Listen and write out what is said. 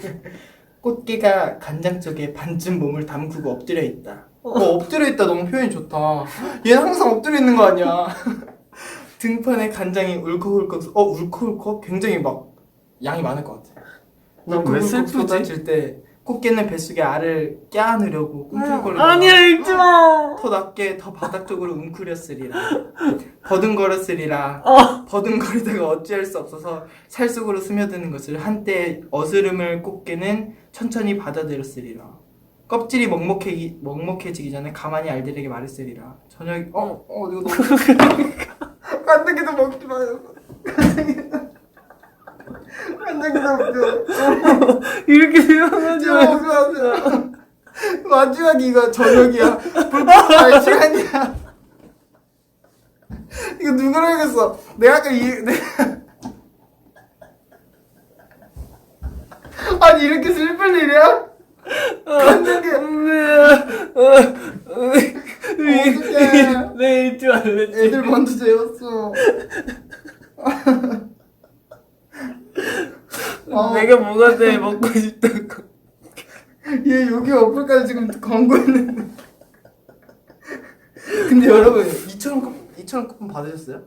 꽃게가 간장 쪽에 반쯤 몸을 담그고 엎드려 있다. 어, 엎드려 있다 너무 표현이 좋다. 얘 항상 엎드려 있는 거 아니야? 등판에 간장이 울컥울컥 어 울컥울컥 굉장히 막 양이 많을 것 같아. 난왜 울컥울컥 슬프지? 쏟아질 때 꽃게는 뱃속에 알을 껴안으려고 꿈틀거리다가 음, 아니야 읽지 마. 더 낮게 더 바닥 쪽으로 웅크렸으리라 버둥거렸으리라 어. 버둥거리다가 어찌할 수 없어서 살 속으로 스며드는 것을 한때 어스름을 꽃게는 천천히 받아들였으리라 껍질이 먹먹해, 먹먹해지기 전에 가만히 알들에게 말했으리라 저녁 어? 어 이거 너무 간장게도 먹지 마요 이렇게 마. 마세요 마지막 이거 저녁이야 불꽃 알 시간이야 이거 누구로 해야겠어 내가 아까 이 내가 아니 이렇게 슬플 일이야? 어떡해 네 읽지 말랬지. 애들 먼저 재웠어 아, 내가 뭐가 돼 먹고 싶다고. 얘 여기 어플까지 지금 광고했는데 근데 여러분 2,000원 쿠- 2,000원 쿠폰 받으셨어요?